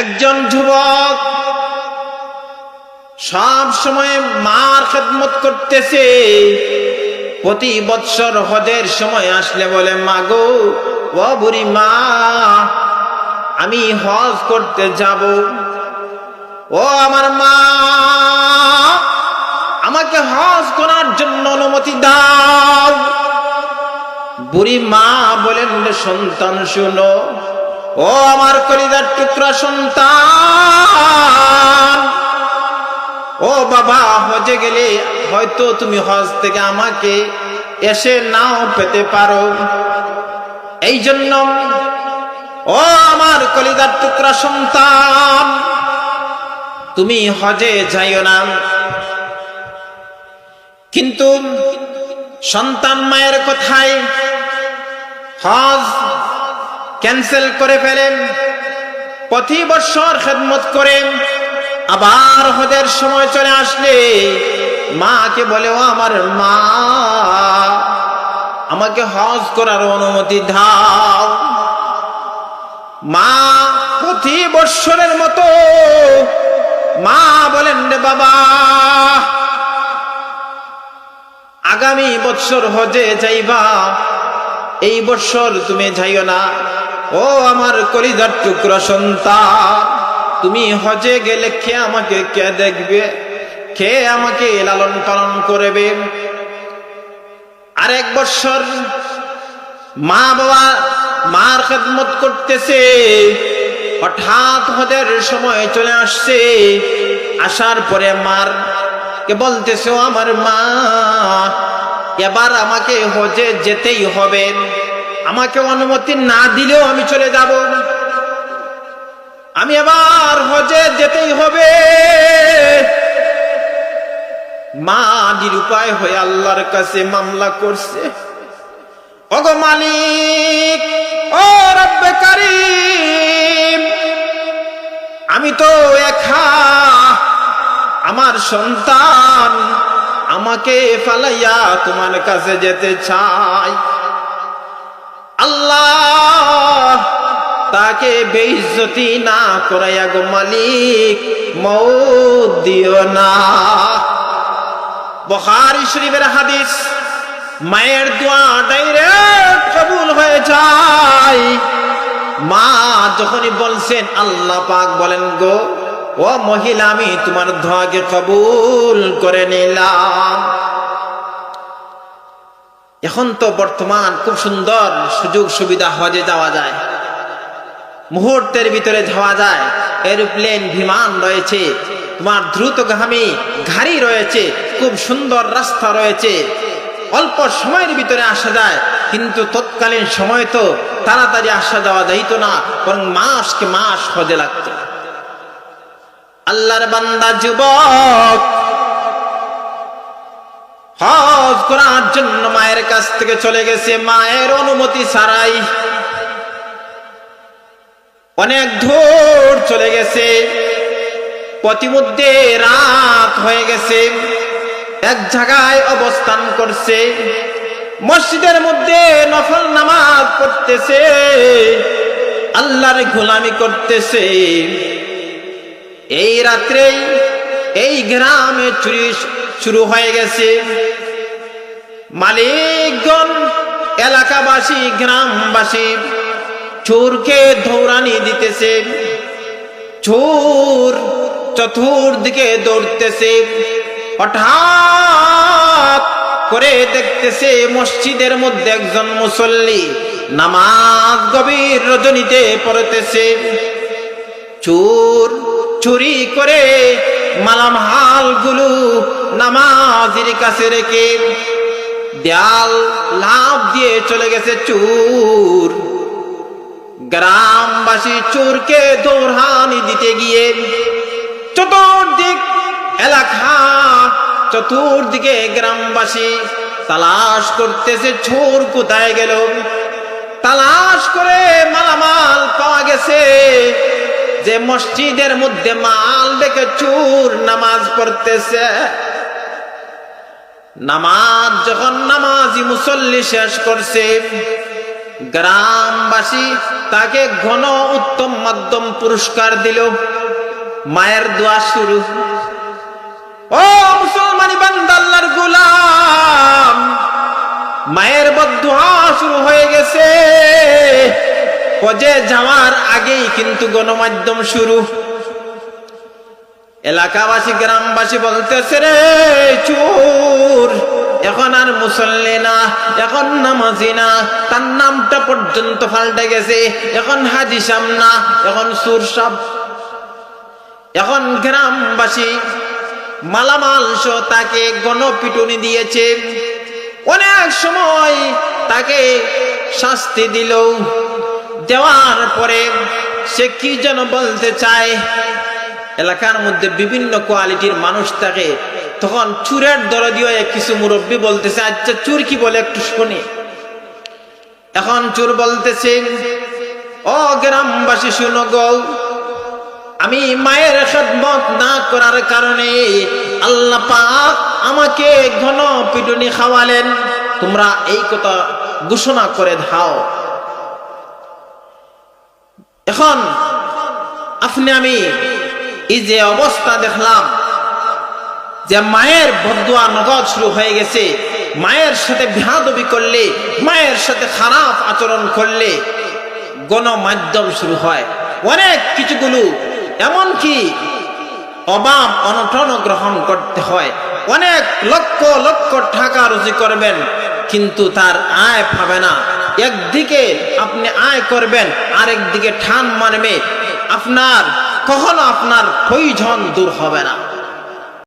একজন যুবক সব সময় মার খেদমত করতেছে। প্রতি বৎসর হজের সময় আসলে বলে, মা গো, ও বুড়ি মা, আমি হজ করতে যাব। ও আমার মা, আমাকে হজ করার জন্য অনুমতি দাও। বুড়ি মা বলেন সন্তান, শুনো ও আমার কলিদার টুকরা সন্তান। ও বাবা, হজে গেলে হয়তো তুমি হজ থেকে আমাকে এসে নাও পেতে পারো। এই জন্য ও আমার কলিদার টুকরা সন্তান, তুমি হজে যাইও না। কিন্তু সন্তান মায়ের কথায় হজ ক্যান্সেল করে ফেলেন। প্রতি বৎসর খেদমত করেন। আবার হজের সময় চলে আসলে মাকে বলে, ও আমার মা, আমাকে হজ করার অনুমতি দাও। মা প্রতি বৎসরের মতো মা বলেন, রে বাবা, আগামী বৎসর হজে যাইবা। এই বৎসর তুমি যাইও না। ও আমার কলিজার টুকরা সন্তান, তুমি হজে গেলে কে আমাকে কে দেখবে? কে আমাকে লালন পালন করবে? আরেক বৎসর মা বাবা মার খেদমত করতেছে। হঠাৎ হজের সময় চলে আসছে। আসার পরে মার কে বলতেছে আমার মা, এবার আমাকে হজে যেতেই হবে। আমাকে অনুমতি না দিলেও আমি চলে যাব না। আমি এবার হজে যেতেই হবে। মা নিরুপায় হয়ে আল্লাহর কাছে মামলা করছে। ওগো মালিক, ও রব্বে আমি তো একা, আমার সন্তান আমাকে ফালাইয়া তোমার কাছে যেতে চাই। আল্লাহ তাকে বেইজ্জতি না করাইয়া গো মালিক মৌত দিও না। বখারি শরীফের হাদিস, মায়ের দোয়া ডাইরেক্ট কবুল হয়ে যায়। মা যখনই বলছেন, আল্লাহ পাক বলেন গো, ও মহিলা, আমি তোমার দোয়াকে কবুল করে নিলাম। এখন তো বর্তমান খুব সুন্দর সুযোগ সুবিধা হজে যাওয়া যায়। মুহূর্তের ভিতরে যাওয়া যায়। এরোপ্লেন, বিমান রয়েছে। তোমার দ্রুতগামী গাড়ি রয়েছে। খুব সুন্দর রাস্তা রয়েছে। অল্প সময়ের ভিতরে আসা যায়। কিন্তু তৎকালীন সময় তো তাড়াতাড়ি আসা যাওয়া যাইত না, বরং মাসকে মাস হজে লাগতো। আল্লাহর বান্দা যুবক হজ করার জন্য মায়ের কাছ থেকে চলে গেছে। মায়ের অনুমতি ছাড়াই অনেক দূর চলে গেছে। প্রতিমধ্যে রাত হয়ে গেছে। এক জায়গায় অবস্থান করছে। মসজিদের মধ্যে নফল নামাজ পড়তেছে। আল্লাহর গোলামি করতেছে। এই রাত্রেই এই গ্রামে চুরি শুরু হয়ে গেছে। মালিকগণ, এলাকাবাসী, গ্রামবাসী, চোরকে ধৌরানি দিতেছে। চোর চতুর্দিকে দৌড়তেছে। হঠাৎ করে দেখতেছে মসজিদের মধ্যে একজন মুসল্লি নামাজ গভীর রজনীতে পড়তেছে। চোর চুরি করে মালামালগুলো নামাজির কাছে রেখে দেয়াল লাভ দিয়ে চলে গেছে চোর। গ্রামবাসী চোরকে দৌড়ানি দিতে গিয়ে চতুর্দিক এলাকা, চতুর্দিকে গ্রামবাসী তালাশ করতেছে, চোর কোথায় গেল? তালাশ করে মালামাল পাওয়া গেছে। যে মসজিদের মধ্যে মাল দেখে চুর নামাজ পড়তেছে। নামাজ যখন নামাজি মুসল্লি শেষ করছে, গ্রামবাসী তাকে ঘন উত্তম মাধ্যম পুরস্কার দিল। মায়ের দোয়া শুরু। ও মুসলমানি বান্দাল্লার গোলাম, মায়ের বদুয়া শুরু হয়ে গেছে। পজে যাওয়ার আগেই কিন্তু গণমাধ্যম শুরু। এলাকাবাসী, গ্রামবাসী বলতেছে রে, চোর, এখন আর মুসল্লি না, এখন নামাজি না, তার নামটা পর্যন্ত পাল্টে গেছে, এখন হাজি সাম না, এখন সুর সাপ। এখন গ্রামবাসী মালামাল সহ তাকে গণপিটুনি দিয়েছে। অনেক সময় তাকে শাস্তি দিল দেওয়ার পরে সে কি যেন বলতে চায়? এলাকার মধ্যে বিভিন্ন কোয়ালিটির মানুষ থাকে। তখন চুরের দরদীয় কিছু মুরব্বী বলতেছে আচ্ছা চুর কি বলে একটু শুনি। এখন চুর বলতেছে, ও গ্রামবাসী, শুনো গৌ। আমি মায়ের খেদমত না করার কারণে আল্লাহ পাক আমাকে ঘন পিটুনি খাওয়ালেন। তোমরা এই কথা ঘোষণা করে দাও। এখন আপনি আমি এই যে অবস্থা দেখলাম যে মায়ের বদুয়া নগদ শুরু হয়ে গেছে। মায়ের সাথে ভেহাদবি করলে, মায়ের সাথে খারাপ আচরণ করলে গণমাধ্যম শুরু হয়। অনেক কিছুগুলো, এমনকি অভাব অনটন গ্রহণ করতে হয়। অনেক লক্ষ লক্ষ টাকা রুজি করবেন, কিন্তু তার আয় পাবে না। একদিকে আপনি আয় করবেন আরেকদিকে ঠান মারবে। আপনার কখনো আপনার প্রয়োজন দূর হবে না।